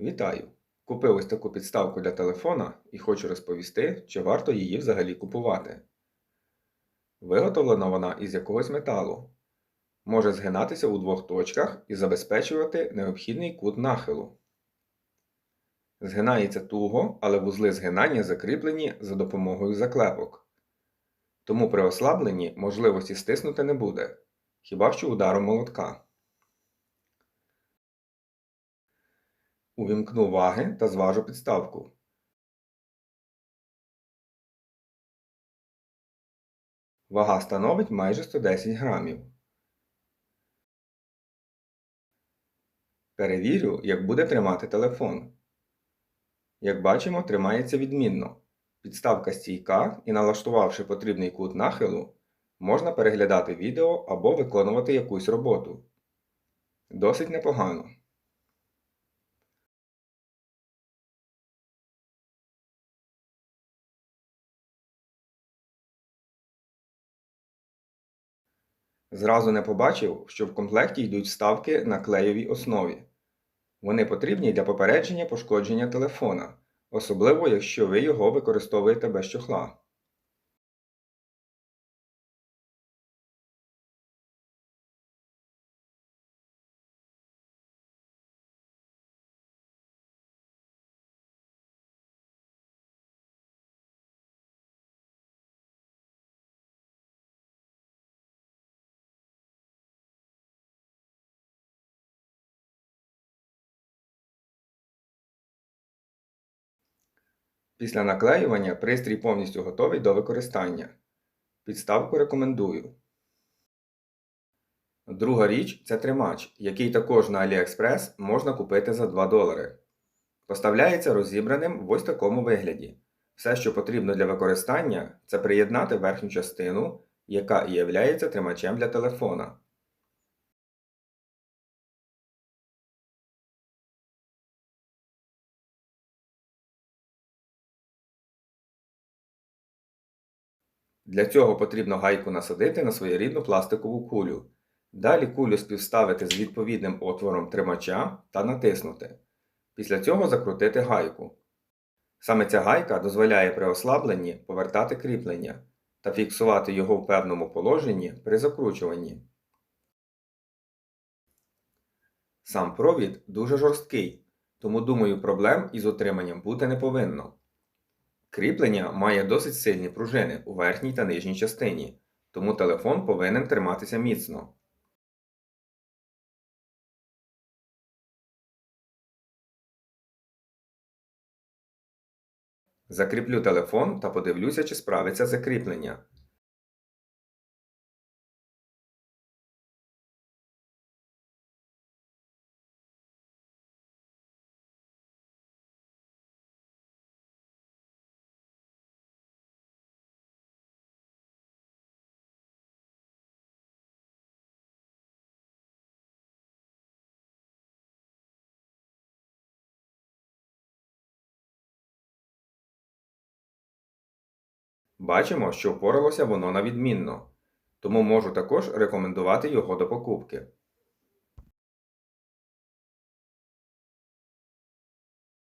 Вітаю! Купив ось таку підставку для телефона і хочу розповісти, чи варто її взагалі купувати. Виготовлена вона із якогось металу. Може згинатися у двох точках і забезпечувати необхідний кут нахилу. Згинається туго, але вузли згинання закріплені за допомогою заклепок. Тому при ослабленні можливості стиснути не буде, хіба що ударом молотка. Увімкну ваги та зважу підставку. Вага становить майже 110 грамів. Перевірю, як буде тримати телефон. Як бачимо, тримається відмінно. Підставка стійка і налаштувавши потрібний кут нахилу, можна переглядати відео або виконувати якусь роботу. Досить непогано. Зразу не побачив, що в комплекті йдуть вставки на клеєвій основі. Вони потрібні для попередження пошкодження телефона, особливо якщо ви його використовуєте без чохла. Після наклеювання пристрій повністю готовий до використання. Підставку рекомендую. Друга річ це тримач, який також на AliExpress можна купити за 2 долари. Поставляється розібраним в ось такому вигляді. Все, що потрібно для використання, це приєднати верхню частину, яка і являється тримачем для телефона. Для цього потрібно гайку насадити на своєрідну пластикову кулю. Далі кулю співставити з відповідним отвором тримача та натиснути. Після цього закрутити гайку. Саме ця гайка дозволяє при ослабленні повертати кріплення та фіксувати його в певному положенні при закручуванні. Сам провід дуже жорсткий, тому думаю проблем із утриманням бути не повинно. Кріплення має досить сильні пружини у верхній та нижній частині, тому телефон повинен триматися міцно. Закріплю телефон та подивлюся, чи справиться закріплення. Бачимо, що впоралося воно на відмінно, тому можу також рекомендувати його до покупки.